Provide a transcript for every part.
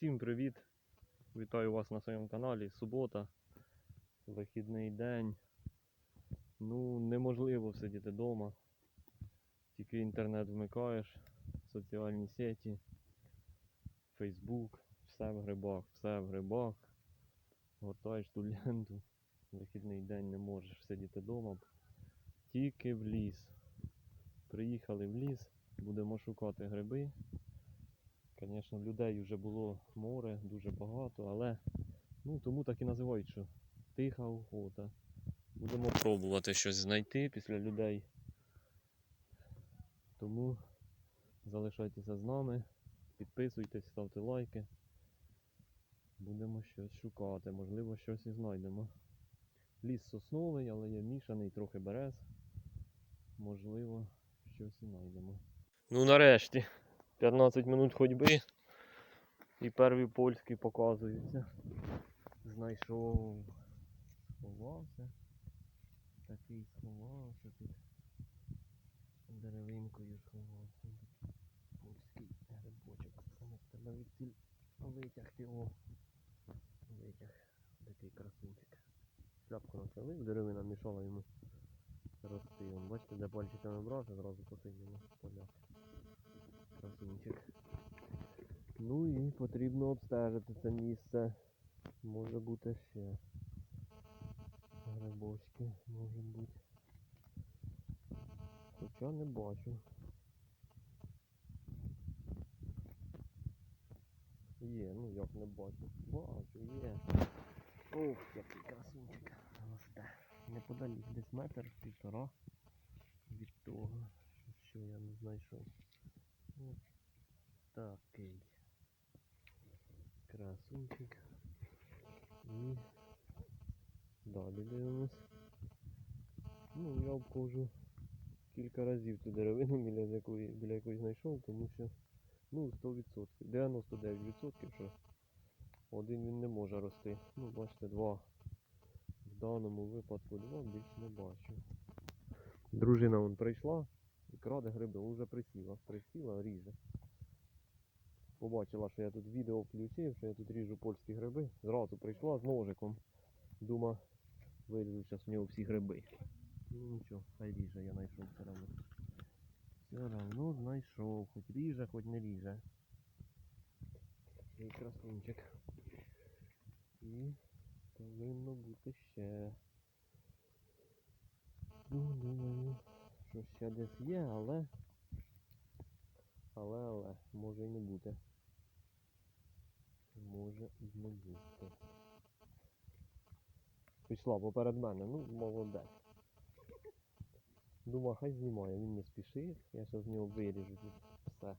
Всім привіт! Вітаю вас на своєму каналі. Субота, вихідний день. Ну, неможливо сидіти вдома. Тільки інтернет вмикаєш, соціальні сеті, Фейсбук, все в грибах, все в грибах. Гортаєш ту ленту. Вихідний день не можеш сидіти вдома. Тільки в ліс. Приїхали в ліс, будемо шукати гриби. Звісно, людей вже було море, дуже багато, але ну, тому так і називають, що тиха охота. Будемо пробувати щось знайти після людей. Тому залишайтеся з нами, підписуйтесь, ставте лайки. Будемо щось шукати, можливо, щось і знайдемо. Ліс сосновий, але є мішаний, трохи берез. Можливо, щось і знайдемо. Ну нарешті. 15 минут ходьби і перший польський показується. Знайшов. Сховався. Такий сховався тут. Деревинкою сховався. Польський грибочок. Треба витягти його. Витяг. Такий красунчик. Шляпку началив, деревина мішала йому рости. Бачите, де пальчиками брати, зразу посиділи поляк красунчик. Ну і потрібно обстежити це місце. Може бути ще. Грибочки може бути. Хоча не бачу. Є, ну як не бачу. Бачу, є. Ох, який красунчик. Росте. Неподалік десь метр, півтора від того, що я не знайшов. От такий красунчик. І далі дивимось. Ну, я обходжу кілька разів цю деревину, біля якої, біля якої знайшов, тому що ну 100%, 99%, що один він не може рости. Ну, бачите, два. В даному випадку два більш не бачу. Дружина вон прийшла, і краде гриби, вже присіла. Присіла, ріже. Побачила, що я тут відео включив, що я тут ріжу польські гриби. Зразу прийшла з ножиком. Дума, виріжу зараз в нього всі гриби. Ну нічого, хай ріже, я знайшов все одно. Все одно знайшов. Хоч ріже, хоч не ріже. Такий красунчик. І повинно бути ще. Думаю що ще десь є, але. Але, але, може і не бути. Може і не бути. Пішла поперед мене, ну молодець. Думаю, хай знімає, він не спішить, я зараз з нього виріжу тут все.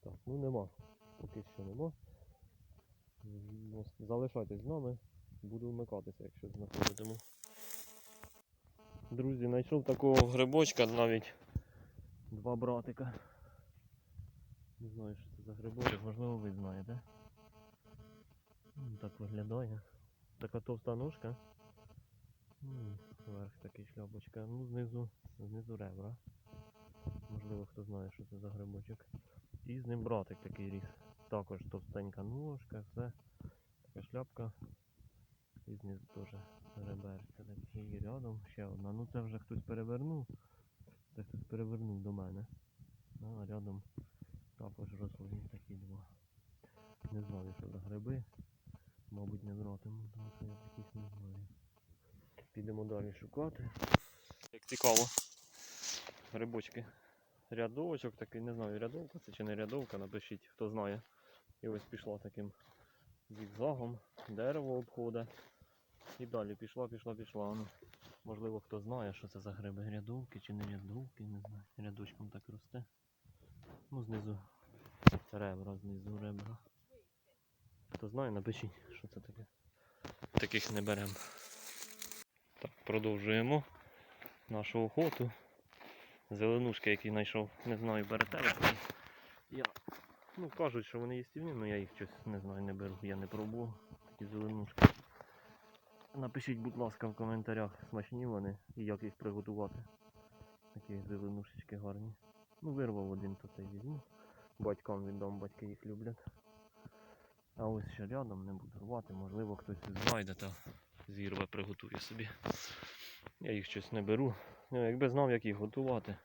Так, ну нема. Поки що нема. Залишайтесь з нами. Буду вмикатися, якщо знаходимо. Друзі, знайшов такого грибочка навіть два братика. Не знаю, що це за грибочок, можливо ви знаєте. Так виглядає. Така товста ножка. Верх такий шляпочка. Ну, знизу, знизу ребра. Можливо, хто знає, що це за грибочок. І з ним братик такий ріс. Також товстенька ножка, все. Така шляпка. І знизу теж реберця такі і рядом ще одна. Ну це вже хтось перевернув. Це хтось перевернув до мене. Ну, а рядом також росли такі два. Не знаю, що за гриби. Мабуть не братиму, тому що я таких не знаю. Підемо далі шукати. Як цікаво. Грибочки. Рядочок такий, не знаю, рядовка це чи не рядовка, напишіть, хто знає. І ось пішла таким зігзагом, дерево обходить. І далі пішла, пішла, пішла. Ну, можливо, хто знає, що це за гриби рядовки чи не рядовки, не знаю. Рядочком так росте. Ну, знизу ребра, знизу ребра. Хто знає, напишіть, що це таке. Таких не беремо. Так, продовжуємо нашу охоту. Зеленушки, які знайшов, не знаю, берете. Я... Ну, кажуть, що вони їстівні, але я їх щось не знаю, не беру, я не пробував. Такі зеленушки. Напишіть, будь ласка, в коментарях, смачні вони і як їх приготувати. Такі зеленушечки гарні. Ну, вирвав один, то цей візьму. Батькам віддам, батьки їх люблять. А ось ще рядом не буду рвати, можливо хтось знайде та зірве, приготує собі. Я їх щось не беру. Ну, якби знав, як їх готувати,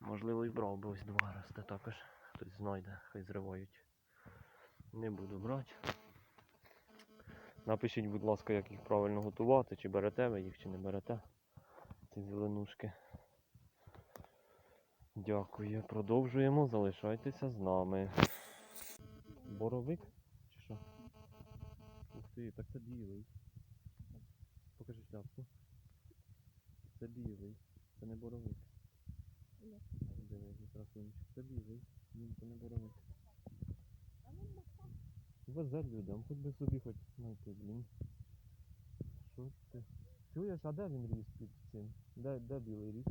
можливо і брав би ось два росте також. Хтось знайде, хай зривають. Не буду брати. Напишіть, будь ласка, як їх правильно готувати, чи берете ви їх, чи не берете. Ці зеленушки. Дякую. Продовжуємо. Залишайтеся з нами. Боровик? Чи що? Ух ти, так це білий. Покажи шляпку. Це білий. Це не боровик. Ні. Диви, красунчик. Це білий. Ні, це не боровик. Везе людям, хоч би собі хоч знайти, блін. Що ти? Чуєш, а де він ріс під цим? Де, де білий ріс?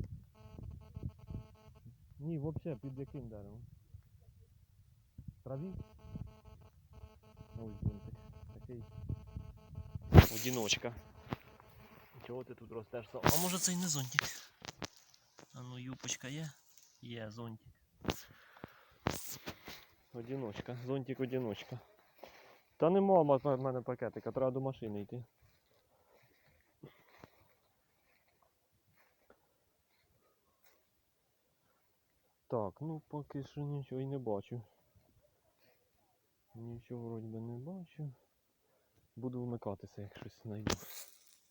Ні, взагалі під яким деревом? Траві? Ось він такий. Одіночка. Чого ти тут ростеш? А може це й не зонтик? А ну юпочка є? Є зонтик. Одіночка, зонтик одіночка. Та нема в мене пакетика, треба до машини йти. Так, ну поки що нічого й не бачу. Нічого вроді би не бачу. Буду вмикатися, як щось знайду.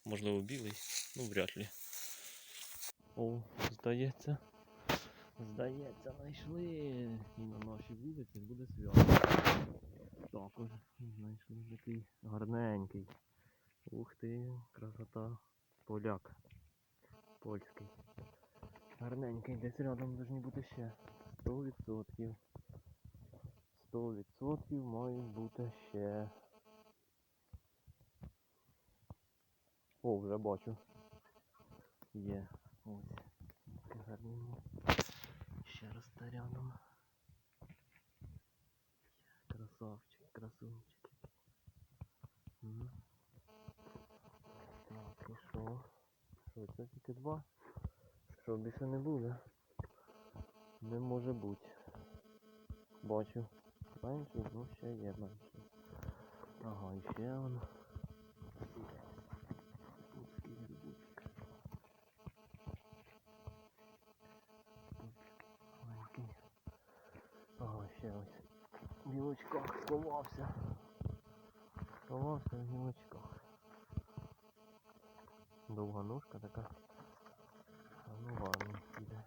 Можливо, білий, ну вряд ли. О, здається. Здається, знайшли. І на нашій вулиці буде свято. Також знайшли такий гарненький. Ух ти, красота. Поляк. Польський. Гарненький, десь рядом повинні бути ще. 100%. 100% мають бути ще. О, вже бачу. Є. Ось. Таке гарненьке. Ще раз та рядом. Красавчик, красунчик. Так, і що? Що, це тільки два? Що більше не буде? Не може бути. Бачу. Менше, ну ще є менше. Ага, і ще воно. Гілочках сховався. Сховався в гілочках. Довга ножка така. А ну ладно, піде.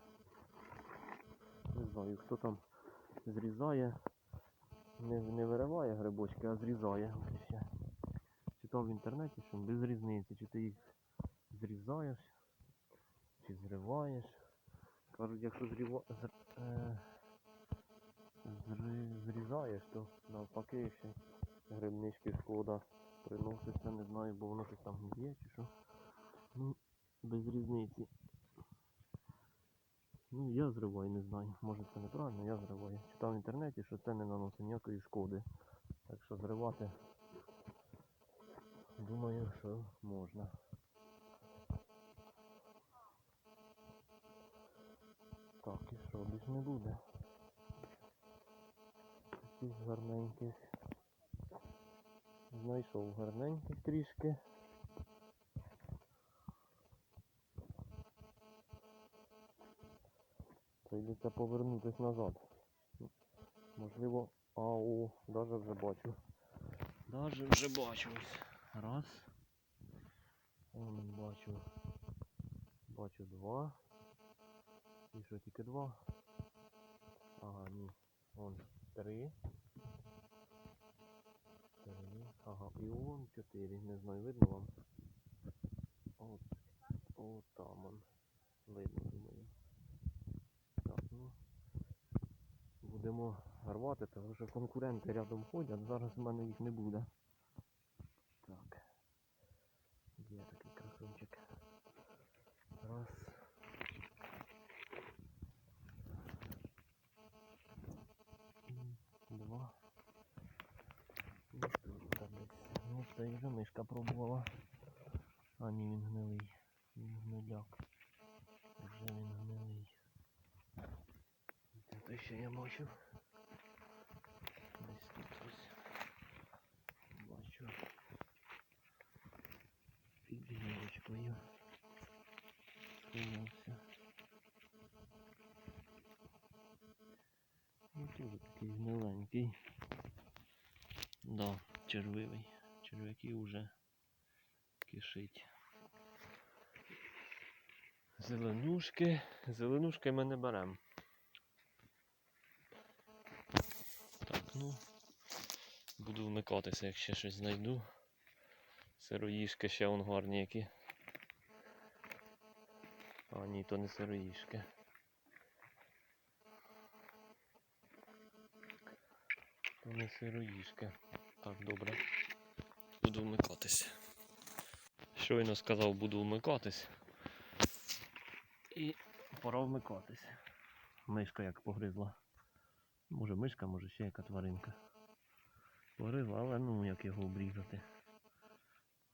Не знаю, хто там зрізає. Не, не вириває грибочки, а зрізає. Ще. Читав в інтернеті, що без різниці, чи ти їх зрізаєш, чи зриваєш. Кажуть, якщо зріва... з... зрізаєш, то навпаки ще грибнички шкода приноситься, не знаю, бо воно щось там є чи що. Ну, без різниці. Ну, я зриваю, не знаю. Може це неправильно, я зриваю. Читав в інтернеті, що це не наносить ніякої шкоди. Так що зривати, думаю, що можна. Так, і що, більш не буде таких гарненьких. Знайшов гарненьких трішки. Прийдеться повернутись назад. Можливо, ау, даже вже бачу. Даже вже бачу. Раз. Он бачу. Бачу два. І що тільки два? Ага, ні. Он. 3. 3. Ага, і вон 4. Не знаю, видно вам. От, от там он. Видно, думаю. Так, ну. Будемо рвати, тому що конкуренти рядом ходять, зараз в мене їх не буде. гнилий. Він гниляк. Вже він гнилий. ще я бачу. Десь тут ось. Бачу. Під гілочкою. Сховався. Ну тут такий гниленький. Да, червивий. Черв'яки вже кишить. Зеленушки. Зеленушки ми не беремо. Так, ну. Буду вмикатися, як ще щось знайду. Сироїшки ще вон гарні які. А, ні, то не сироїшки. То не сироїшки. Так, добре. Буду вмикатись. Щойно сказав, буду вмикатись. І пора вмикатись. Мишка як погризла. Може мишка, може ще яка тваринка. Погризла, але ну як його обрізати.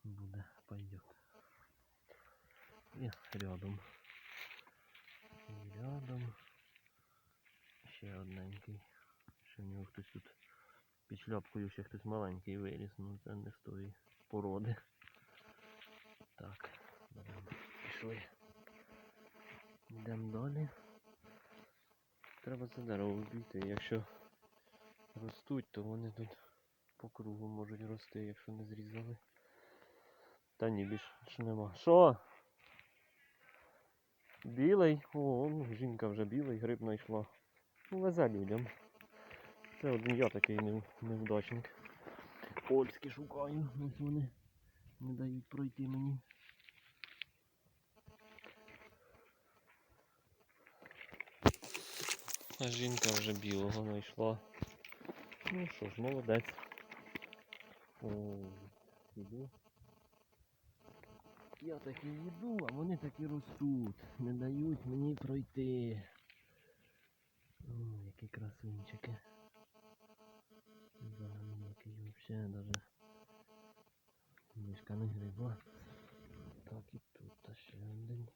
Буде, пойдет. І рядом. Рядом. Ще одненький. Ще в нього хтось тут під шляпкою ще хтось маленький виріс, ну це не з тої породи. Так. Пішли. Йдемо далі. Треба це дерево вбити. Якщо ростуть, то вони тут по кругу можуть рости, якщо не зрізали. Та ні, більше нема. Що? Білий? О, ну, жінка вже білий, гриб знайшла. Ну, везе людям. Це один я такий нев- невдачник. Польські шукаю, ось вони не дають пройти мені. А жінка вже білого знайшла. Ну що ж, молодець. О, іду. Я таки йду, а вони таки ростуть. Не дають мені пройти. О, які красунчики. Взагалі який вообще даже мішка не грибла. Так і тут та ще один.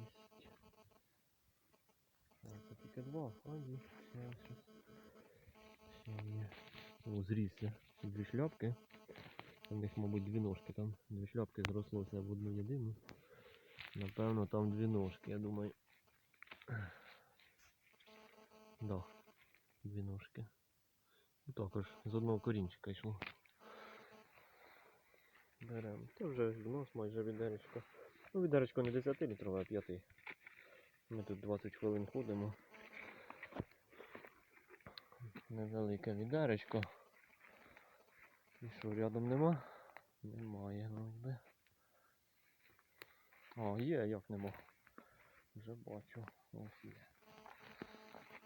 Єсть. Тільки два. А є. Ще щось. Ще. Дві шляпки. У них, мабуть, дві ножки там. Дві шляпки зрослося в одну єдину. Напевно, там дві ножки, я думаю. Да, дві ножки. Також з одного корінчика йшло. Беремо. Це вже в нас майже відеречко. Ну, відеречко не 10 літрове, а 5. Ми тут 20 хвилин ходимо. Невелике відеречко. І що, рядом нема? Немає, ну би. А, є, як нема. Вже бачу. Ось є.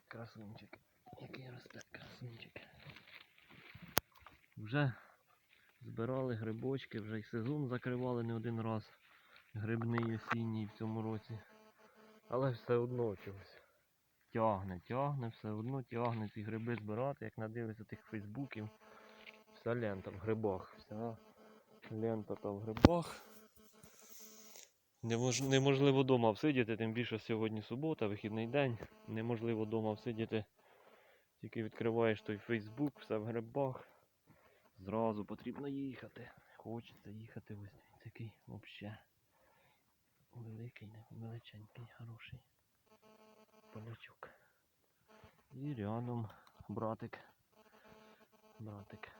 Красунчик. Який росте красунчик. Вже збирали грибочки, вже й сезон закривали не один раз. Грибний осінній в цьому році. Але все одно чогось. Тягне, тягне, все одно тягне ці гриби збирати, як надивиться тих фейсбуків. Вся лента в грибах. Вся лента та в грибах. Немож, неможливо вдома всидіти, тим більше сьогодні субота, вихідний день. Неможливо вдома всидіти. Тільки відкриваєш той Фейсбук, все в грибах. Зразу потрібно їхати. Хочеться їхати ось такий взагалі. Великий, величенький, хороший. Полячок. І рядом братик. Братик.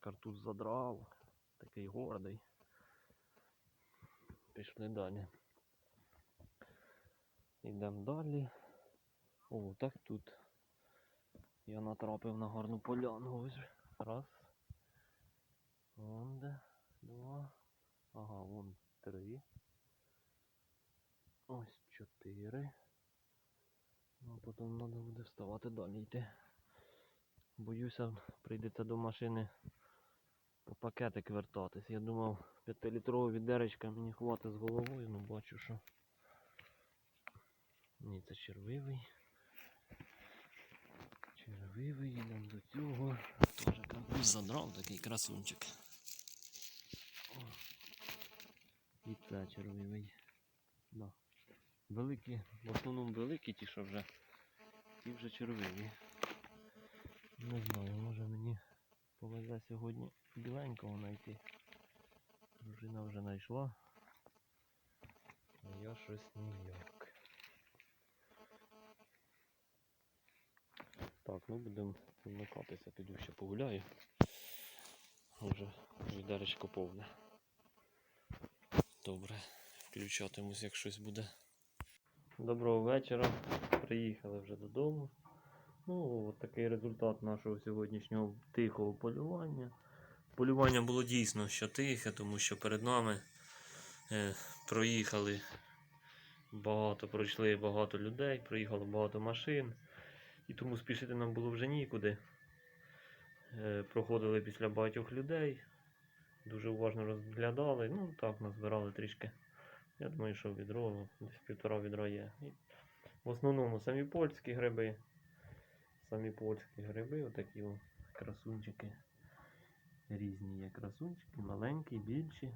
Картуз задрав. Такий гордий. Пішли далі. Йдемо далі. О, так тут. Я натрапив на гарну поляну. Ось. Раз. Вон де. Два. Ага, вон три. Ось чотири. Потім треба буде вставати далі йти. Боюся, прийдеться до машини по пакетик вертатись. Я думав, 5-літрового відеречка мені хватить з головою, ну бачу, що. Ні, це червивий. Червивий, йдемо до цього. Теж карпуз задрав такий красунчик. О. І це червивий. Да. Великі, в основному великі ті, що вже ті вже червиві. Не знаю, може мені повезе сьогодні біленького знайти. Дружина вже знайшла. Я щось ніяк. Так, ну будемо вмикатися, піду ще погуляю. Вже відеречко повне. Добре, включатимусь, як щось буде. Доброго вечора. Приїхали вже додому. Ну, от такий результат нашого сьогоднішнього тихого полювання. Полювання було дійсно що тихе, тому що перед нами е, проїхали багато, пройшли багато людей, проїхало багато машин. І тому спішити нам було вже нікуди. Е, проходили після багатьох людей. Дуже уважно розглядали. Ну так, назбирали трішки. Я думаю, що відро, десь півтора відра є. І в основному самі польські гриби. Самі польські гриби, отакі о, красунчики. Різні є красунчики, маленькі, більші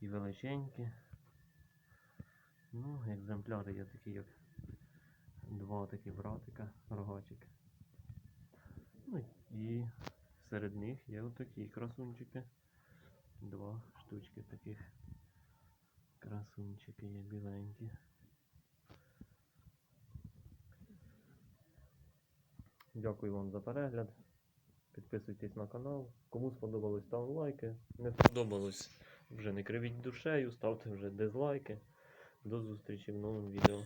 і величенькі. Ну, екземпляри є такі, як два такі братика, рогачики. Ну і серед них є отакі красунчики. Два штучки таких красунчики є біленькі. Дякую вам за перегляд. Підписуйтесь на канал. Кому сподобалось, ставте лайки. Не сподобалось, вже не кривіть душею, ставте вже дизлайки. До зустрічі в новому відео.